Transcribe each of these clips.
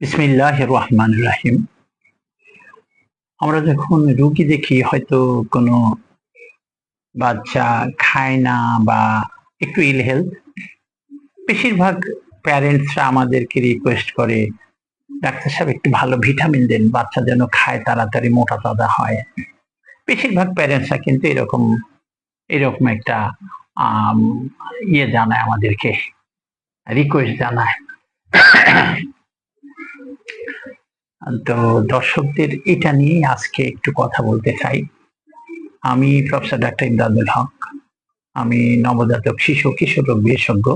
বিসমিল্লাহ রহমান রাহিম। আমরা যখন রুগী দেখি, হয়তো কোনো বাচ্চা খায় না বা একটু ইল হেলথ বেশিরভাগ প্যারেন্টসরা আমাদেরকে রিকোয়েস্ট করে, ডাক্তার সাহেব একটু ভালো ভিটামিন দেন, বাচ্চা যেন খায় তাড়াতাড়ি, মোটা তাজা হয়। বেশিরভাগ প্যারেন্টসরা কিন্তু এরকম এরকম একটা ইয়ে জানায় আমাদেরকে রিকোয়েস্ট জানায়। তো দর্শকদের এটা নিয়ে আজকে একটু কথা বলতে চাই। আমি প্রফেসর ডাক্তার ইমদাদুল হক, আমি নবজাতক শিশু কিশোর রোগ বিশেষজ্ঞ।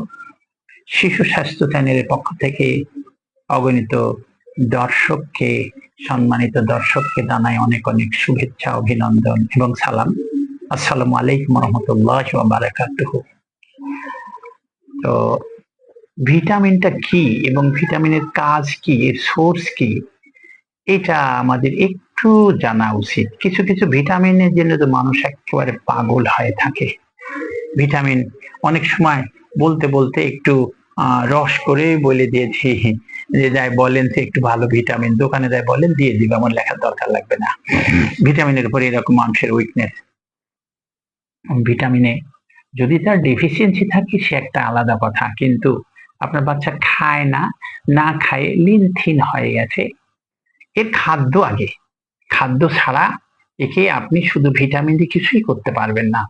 শিশু স্বাস্থ্য চ্যানেলের পক্ষ থেকে অগণিত দর্শককে, সম্মানিত দর্শককে জানাই অনেক অনেক শুভেচ্ছা, অভিনন্দন এবং সালাম। আসসালামু আলাইকুম রহমতুল্লাহ বারাকাতুহ। তো ভিটামিনটা কি এবং ভিটামিনের কাজ কি, এর সোর্স কি, এটা আমাদের একটু জানা উচিত। কিছু কিছু ভিটামিনের জন্য তো মানুষ একেবারে পাগল হয়ে থাকে। ভিটামিন অনেক সময় বলতে বলতে একটু রস করে বলে দিয়েছি যে, যাই বলেন যে একটু ভালো ভিটামিন। দোকানে যাই বলেন, দিয়ে দিবে, আমার লেখার দরকার লাগবে না। ভিটামিনের উপরে এরকম মানুষের উইকনেস ভিটামিনে যদি তার ডেফিসিয়েন্সি থাকে, সে একটা আলাদা কথা। কিন্তু আপনার বাচ্চা খায় না না খায়, লিন থিন হয়ে গেছে। এর খাদ্য আগে। খাদ্য ছাড়া একে আপনি শুধু ভিটামিন দিয়ে কিছুই করতে পারবেন না।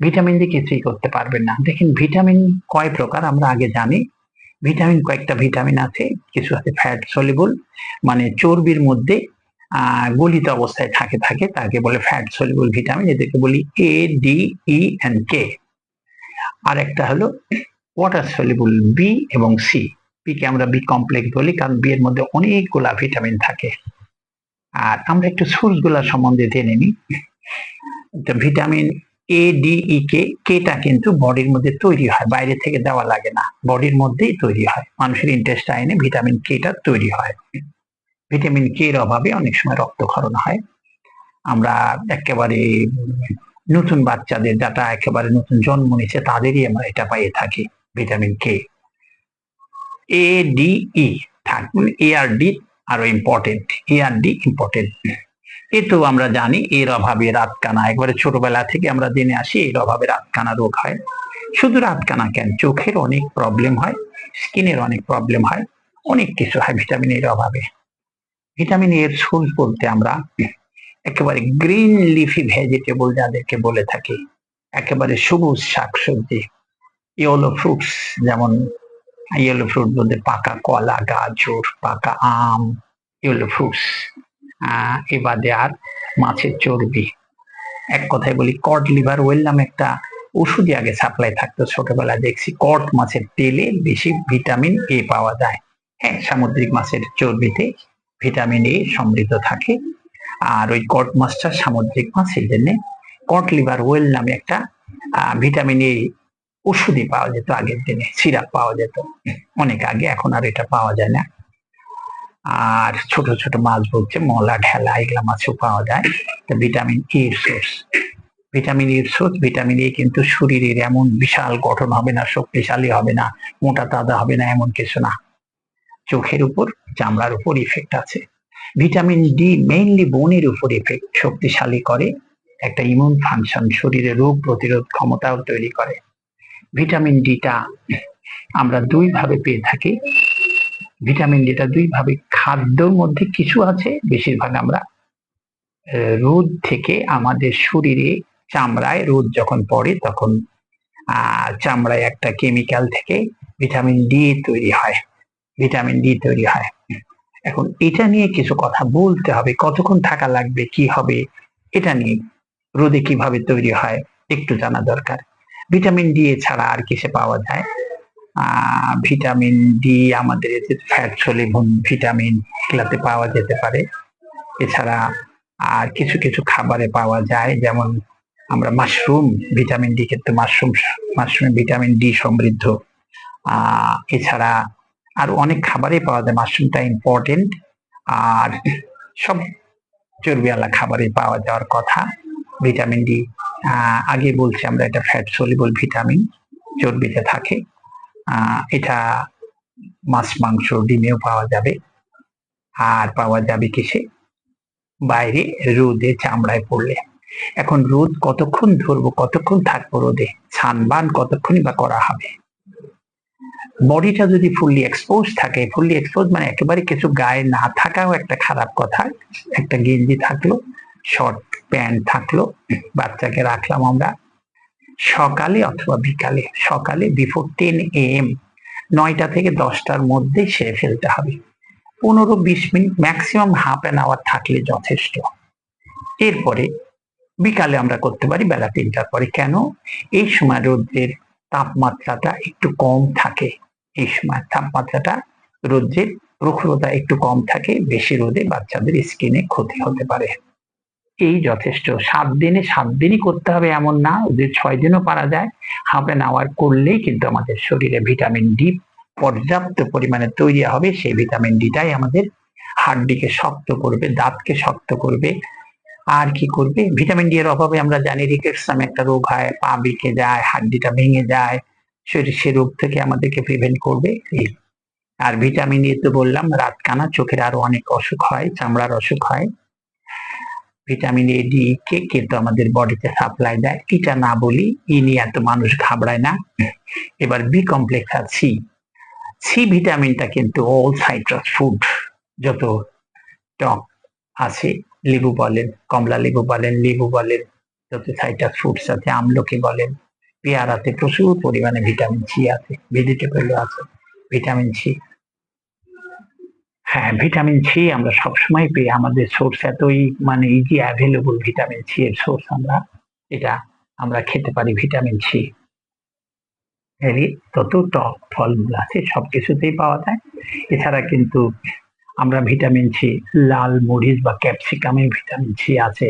ভিটামিন দিয়ে কিছুই করতে পারবেন না। দেখেন, ভিটামিন কয় প্রকার আমরা আগে জানি। ভিটামিন কয়েকটা ভিটামিন আছে, কিছু আছে ফ্যাট সলিবল মানে চর্বির মধ্যে গলিত অবস্থায় থাকে থাকে, তাকে বলে ফ্যাট সলিবল ভিটামিন। এদেরকে বলি এ ডি ই এন্ড কে আর একটা হলো ওয়াটার সলিবল বি এবং সি বি কে আমরা বি কমপ্লেক্স বলি কারণ বি এর মধ্যে অনেকগুলা ভিটামিন থাকে। আর আমরা একটু সোর্সগুলা সম্বন্ধে জেনে নিই। তো ভিটামিন এ ডি ই কে কেটা কিন্তু বডির মধ্যে তৈরি হয়, বাইরে থেকে দেওয়া লাগে না। বডির মধ্যেই তৈরি হয়। মানুষের ইন্টেস্টাইনে ভিটামিন কেটা তৈরি হয়। ভিটামিন কে এর অভাবে অনেক সময় রক্তক্ষরণ হয়। আমরা একেবারে নতুন বাচ্চাদের যারা একেবারে নতুন জন্ম নিচ্ছে তাদেরই আমরা এটা পাইয়ে থাকি। ভিটামিন কে এ ডি ই থাকবে এ আর ডি আরও ইম্পর্টেন্ট এ আর ডি ইম্পর্টেন্ট এ তো আমরা জানি এর অভাবে রাতকানা, একবারে ছোটবেলা থেকে আমরা জেনে আসি এর অভাবে রাতকানা রোগ হয়। শুধু রাতকানা কেন? চোখের অনেক প্রবলেম হয়, স্কিনের অনেক প্রবলেম হয়, অনেক কিছু হয় ভিটামিন এর অভাবে। ভিটামিন এর সোর্স বলতে আমরা একেবারে গ্রিন লিফি ভেজিটেবল যাদেরকে বলে থাকি, একেবারে সবুজ শাকসবজি ইয়েলো ফ্রুটস যেমন ইয়েলো ফ্রুট বলতে পাকা কলা, গাজর, পাকা আম ইয়েলো ফ্রুটস এ বাদে আর মাছের চর্বি। এক কথায় বলি কড লিভার ওয়েল নামে একটা ওষুধই আগে সাপ্লাই থাকতো ছোটবেলায়। দেখছি কট মাছের তেলে বেশি ভিটামিন এ পাওয়া যায়। হ্যাঁ সামুদ্রিক মাছের চর্বিতে ভিটামিন এ সমৃদ্ধ থাকে। আর ওই কট মাছটা সামুদ্রিক মাছ, এই জন্য কট লিভার ওয়েল নামে একটা ভিটামিন এ ওষুধই পাওয়া যেত আগের দিনে, সিরাপ পাওয়া যেত। অনেক আগে, এখন আর এটা পাওয়া যায় না। আর ছোট ছোট মাছ বলছে, মলা ঢেলা এগুলা মাছও পাওয়া যায়। তো ভিটামিন এ সোর্স ভিটামিন এর সোর্স ভিটামিন এ কিন্তু শরীরের এমন বিশাল গঠন হবে না, শক্তিশালী হবে না, মোটা তাজা হবে না, এমন কিছু না। চোখের উপর, চামড়ার উপর ইফেক্ট আছে। ভিটামিন ডি মেইনলি বোনের উপর ইফেক্ট শক্তিশালী করে, একটা ইমিউন ফাংশন শরীরে রোগ প্রতিরোধ ক্ষমতাও তৈরি করে। ভিটামিন ডিটা আমরা দুই ভাবে পেয়ে থাকি। ভিটামিন ডিটা দুই ভাবে খাদ্যর মধ্যে কিছু আছে, বেশিরভাগ আমরা রোদ থেকে আমাদের শরীরে চামড়ায়, রোদ যখন পড়ে তখন চামড়ায় একটা কেমিক্যাল থেকে ভিটামিন ডি তৈরি হয়, ভিটামিন ডি তৈরি হয়। এখন এটা নিয়ে কিছু কথা বলতে হবে, কতক্ষণ থাকা লাগবে, কি হবে, এটা নিয়ে রোদে কীভাবে তৈরি হয়, একটু জানা দরকার। ভিটামিন ডি ছাড়া আর কিসে পাওয়া যায়? ভিটামিন ডি আমাদের এতে ফ্যাট সলিবন ভিটামিন এগুলাতে পাওয়া যেতে পারে। এছাড়া আর কিছু কিছু খাবারে পাওয়া যায়, যেমন আমরা মাশরুম ভিটামিন ডি ক্ষেত্রে মাশরুম মাশরুমে ভিটামিন ডি সমৃদ্ধ। এছাড়া আর অনেক খাবারে পাওয়া যায় মাশরুমটা ইম্পর্টেন্ট আর সব চর্বিওয়ালা খাবারে পাওয়া যাওয়ার কথা ভিটামিন ডি আগে বলছি আমরা এটা ফ্যাট সলিবল ভিটামিন চর্বিতে থাকে। এটা মাছ, মাংস ডিমেও পাওয়া যাবে। আর পাওয়া যাবে কিসে? বাইরে রোদে চামড়ায় পড়লে। এখন রোদ কতক্ষণ ধরবো, কতক্ষণ থাকব রোদে? ছানবান কতক্ষণই বা করা হবে? বডিটা যদি ফুললি এক্সপোজ থাকে ফুললি এক্সপোজ মানে একেবারে কিছু গায়ে না থাকাও একটা খারাপ কথা, একটা গেঞ্জি থাকল শর্ট প্যান্ট থাকল। বাচ্চাকে রাখলাম আমরা সকালে অথবা বিকালে। সকালে বিফোর টেন এম নয়টা থেকে দশটার মধ্যেই সেরে ফেলতে হবে। পনেরো বিশ minute maximum half an hour থাকলে যথেষ্ট। এরপরে বিকালে আমরা করতে পারি বেলা তিনটার পরে। কেন? এই সময় রোদ্রের তাপমাত্রাটা একটু কম থাকে। এই সময় তাপমাত্রাটা রোদ্রের প্রখরতা একটু কম থাকে। বেশি রোদে বাচ্চাদের স্কিনে ক্ষতি হতে পারে। এই যথেষ্ট। সাত দিনে, সাত দিনই করতে হবে এমন না যে ছয় দিনও পারা যায় হাফ অ্যান আওয়ার করলেই কিন্তু আমাদের শরীরে ভিটামিন ডি পর্যাপ্ত পরিমাণে তৈরি হবে। সেই ভিটামিন ডিটাই আমাদের হাড্ডিকে শক্ত করবে, দাঁতকে শক্ত করবে। আর কি করবে? ভিটামিন ডি এর অভাবে আমরা জানি রিকেটস নামে একটা রোগ হয়, পা বেঁকে যায়, হাড্ডিটা ভেঙে যায়, শরীর সে রোগ থেকে আমাদেরকে প্রিভেন্ট করবে। আর ভিটামিন এ তো বললাম, রাতকানা চোখের আরও অনেক অসুখ হয়, চামড়ার অসুখ হয়। ভিটামিন এ ডি কে কিন্তু আমাদের বডিতে সাপ্লাই দেয়। এটা না বলি ই নিয়ে এত মানুষ ঘাবড়ায় না। এবার বি কমপ্লেক্স আর সি সি ভিটামিনটা কিন্তু অল সাইট্রাস ফুড যত টক আছে, লেবু বলেন, কমলা লেবু বলেন লেবু বলেন, যত সাইট্রাস ফুডস আছে, আমলকি বলেন, পেয়ারাতে প্রচুর পরিমাণে ভিটামিন সি আছে ভেজিটেবলও আছে ভিটামিন সি হ্যাঁ ভিটামিন সি আমরা সবসময় পেয়ে, আমাদের সোর্স এতই মানে ইজি অ্যাভেলেবল ভিটামিন সি এর সোর্স আমরা, এটা আমরা খেতে পারি ভিটামিন সি তত টক ফলমূল আছে সব কিছুতেই পাওয়া যায়। এছাড়া কিন্তু আমরা ভিটামিন সি লাল মরিচ বা ক্যাপসিকামে ভিটামিন সি আছে।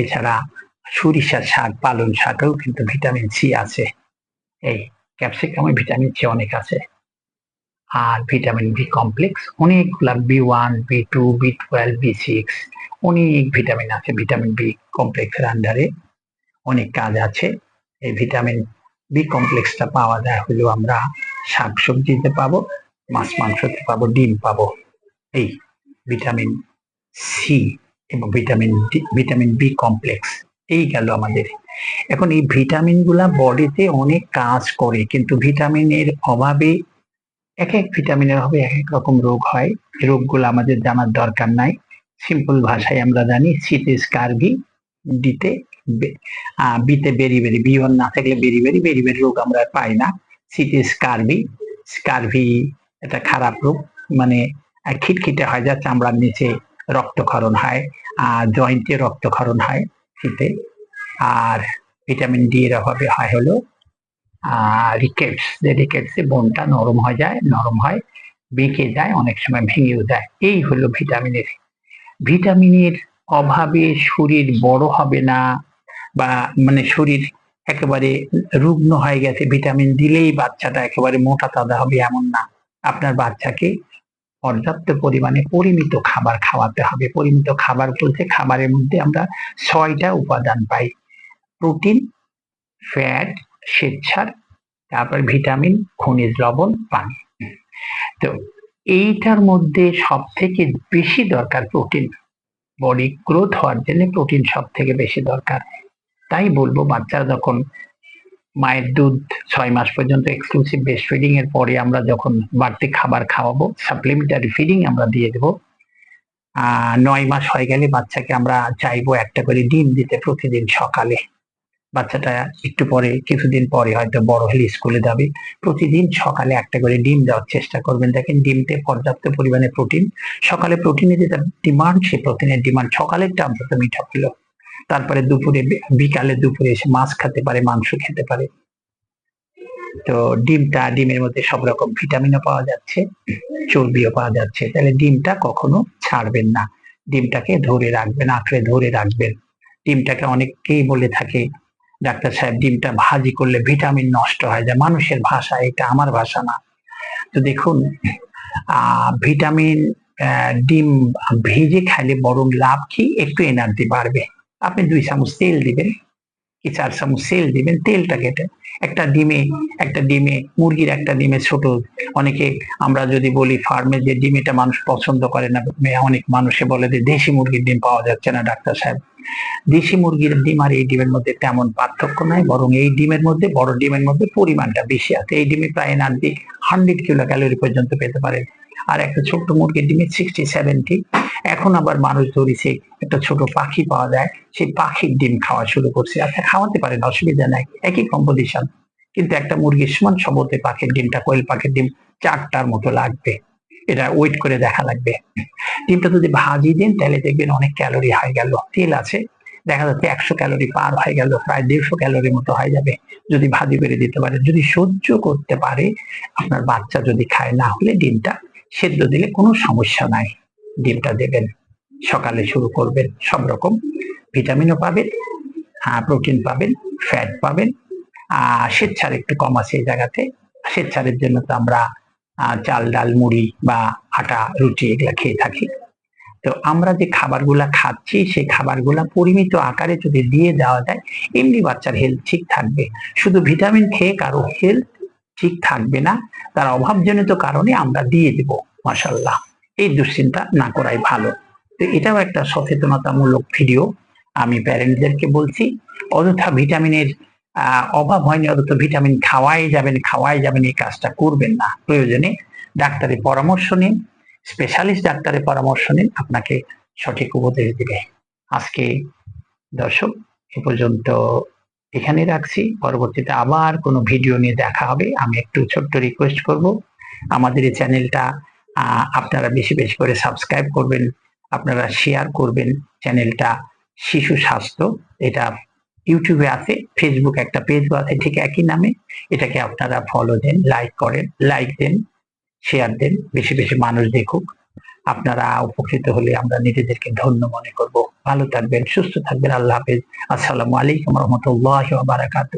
এছাড়া সরিষার শাক পালন শাকেও কিন্তু ভিটামিন সি আছে। এই ক্যাপসিকামে ভিটামিন সি অনেক আছে। আর ভিটামিন বি কমপ্লেক্স অনেকগুলা B one, B two, B twelve, B six, অনেক ভিটামিন আছে, ভিটামিন বি কমপ্লেক্সের আন্ডারে। অনেক কাজ আছে, এই ভিটামিন বি কমপ্লেক্সটা পাওয়া যায় হলেও আমরা শাক সবজিতে পাবো, মাছ মাংসতে পাবো, ডিম পাবো। এই ভিটামিন সি এবং vitamin D, vitamin B complex, এই গেল আমাদের। এখন এই ভিটামিনগুলা বডিতে অনেক কাজ করে, কিন্তু ভিটামিনের অভাবে এক এক ভিটামিনের অভাবে এক এক রকম রোগ হয়। রোগগুলো আমাদের জানার দরকার নাই। সিম্পল ভাষায় আমরা জানি, শীতে স্কারভি ডিতে বিতে বেরি বেরি বি ওয়ান না থাকলে বেরি বেরি বেরি বেরি রোগ আমরা পাই না। শীতে স্কারভি স্কারভি এটা খারাপ রোগ মানে খিটখিটে হয়, যা চামড়ার নিচে রক্তক্ষরণ হয় আর জয়েন্টে রক্তক্ষরণ হয় শীতে। আর ভিটামিন ডি এর অভাবে হয় হলো রিকেটস যে রিকেটসে বোনটা নরম হয়ে যায়, নরম হয়, বেঁকে যায়, অনেক সময় ভেঙেও যায়। এই হলো ভিটামিনের ভিটামিনের অভাবে শরীর বড় হবে না বা মানে শরীর একেবারে রুগ্ন হয়ে গেছে ভিটামিন দিলেই বাচ্চাটা একেবারে মোটা তাজা হবে এমন না। আপনার বাচ্চাকে পর্যাপ্ত পরিমাণে পরিমিত খাবার খাওয়াতে হবে। পরিমিত খাবার বলতে খাবারের মধ্যে আমরা ছয়টা উপাদান পাই। প্রোটিন ফ্যাট স্বেচ্ছার, তারপর ভিটামিন, খনিজ লবণ, পানি। তো এইটার মধ্যে সব থেকে বেশি দরকার প্রোটিন। বডি গ্রোথ হওয়ার জন্য প্রোটিন সব থেকে বেশি দরকার। তাই বলব, বাচ্চারা যখন মায়ের দুধ ছয় মাস পর্যন্ত এক্সক্লুসিভ বেস্ট ফিডিং এর পরে আমরা যখন বাড়তি খাবার খাওয়াবো সাপ্লিমেন্টারি ফিডিং আমরা দিয়ে দেবো নয় মাস হয়ে গেলে বাচ্চাকে আমরা চাইব একটা করে ডিম দিতে প্রতিদিন সকালে। বাচ্চাটা একটু পরে, কিছুদিন পরে হয়তো বড় হলে স্কুলে যাবে। প্রতিদিন সকালে একটা করে ডিম দেওয়ার চেষ্টা করবেন। দেখেন ডিমতে পর্যাপ্ত পরিমাণে প্রোটিন সকালে প্রোটিনের যেটা ডিমান্ড সেই প্রোটিনের ডিমান্ড সকালেরটা অন্তত মিঠা হলো। তারপরে দুপুরে, বিকালে দুপুরে এসে মাছ খেতে পারে, মাংস খেতে পারে। তো ডিমটা, ডিমের মধ্যে সব রকম ভিটামিনও পাওয়া যাচ্ছে, চর্বিও পাওয়া যাচ্ছে। তাহলে ডিমটা কখনো ছাড়বেন না। ডিমটাকে ধরে রাখবেন, আঁকড়ে ধরে রাখবেন। ডিমটাকে অনেকেই বলে থাকে ডাক্তার সাহেব ডিমটা ভাজি করলে ভিটামিন নষ্ট হয়ে যায়। মানুষের ভাষা এটা, আমার ভাষা না। তো দেখুন ভিটামিন ডিম ভেজে খাইলে বরং লাভ কি? একটু এনার্জি বাড়বে। আপনি দুই চামচ তেল দিবেন। কি চার চামচ তেল তেলটা কেটে। একটা ডিমে একটা ডিমে, মুরগির একটা ডিমে ছোট। অনেকে আমরা যদি বলি ফার্মে যে ডিমিটা মানুষ পছন্দ করে না অনেক মানুষে বলে যে দেশি মুরগির ডিম পাওয়া যাচ্ছে না, ডাক্তার সাহেব। দেশি মুরগির ডিম আর এই ডিমের মধ্যে তেমন পার্থক্য নাই, বরং এই ডিমের মধ্যে, বড় ডিমের মধ্যে পরিমাণটা বেশি আছে। এই ডিমে প্রায় এনার্জি হান্ড্রেড কিলো ক্যালোরি পর্যন্ত পেতে পারে আর একটা ছোট্ট মুরগির ডিমে সিক্সটি সেভেন্টি এখন আবার মানুষ ধরেছে একটা ছোট পাখি পাওয়া যায়, সেই পাখির ডিম খাওয়া শুরু করছে। আচ্ছা খাওয়াতে পারেন, অসুবিধা নাই, একই কম্পোজিশন কিন্তু একটা মুরগির সমান সবতে পাখির ডিমটা, কোয়েল পাখির ডিম চারটার মতো লাগবে। এটা ওয়েট করে দেখা লাগবে। ডিমটা যদি ভাজি দেন, তাহলে দেখবেন অনেক ক্যালোরি হয়ে গেল। তেল আছে, দেখা যাচ্ছে একশো ক্যালোরি পার হয়ে গেল, প্রায় দেড়শো ক্যালোরির মতো হয়ে যাবে। যদি ভাজি করে দিতে পারে যদি সহ্য করতে পারে, আপনার বাচ্চা যদি খায়, না হলে ডিমটা সেদ্ধ দিলে কোনো সমস্যা নাই। ডিমটা দেবেন, সকালে শুরু করবেন, সব রকম। ভিটামিনও পাবেন প্রোটিন পাবেন, ফ্যাট পাবেন, আহ, স্বেচ্ছার একটু কম আছে এই জায়গাতে। স্বেচ্ছারের জন্য তো আমরা চাল, ডাল, মুড়ি বা আটা, রুটি এগুলা খেয়ে থাকি। তো আমরা যে খাবারগুলা খাচ্ছি, সেই খাবারগুলা পরিমিত আকারে যদি দিয়ে দেওয়া যায়, এমনি বাচ্চার হেলথ ঠিক থাকবে। শুধু ভিটামিন খেয়ে কারও হেলথ ঠিক থাকবে না। তার অভাবজনিত কারণে আমরা দিয়ে দেব মাসাল্লাহ এই দুশ্চিন্তা না করাই ভালো। তো এটাও একটা সচেতনতামূলক ভিডিও। আমি প্যারেন্টদেরকে বলছি, অযথা ভিটামিনের অভাব হয়নি অথচ ভিটামিন খাওয়াই যাবেন খাওয়াই যাবেন, এই কাজটা করবেন না। প্রয়োজনে ডাক্তারের পরামর্শ নিন, স্পেশালিস্ট ডাক্তারের পরামর্শ নিন, আপনাকে সঠিক উপদেশ দিবে। আজকে দর্শক, এ পর্যন্ত এখানে রাখছি। পরবর্তীতে আবার কোনো ভিডিও নিয়ে দেখা হবে। আমি একটু ছোট্ট রিকোয়েস্ট করব। আমাদের এই চ্যানেলটা আপনারা বেশি বেশি করে সাবস্ক্রাইব করবেন, আপনারা শেয়ার করবেন চ্যানেলটা শিশু স্বাস্থ্য। এটা ইউটিউবে আছে ফেসবুক একটা পেজও আছে ঠিক একই নামে। এটাকে আপনারা ফলো দেন লাইক করেন লাইক দেন শেয়ার দেন, বেশি বেশি মানুষ দেখুক। আপনারা উপকৃত হলে আমরা নিজেদেরকে ধন্য মনে করব। ভালো থাকবেন, সুস্থ থাকবেন, আল্লাহ হাফেজ। আসসালামু আলাইকুম রহমতুল্লাহ বারাকাতু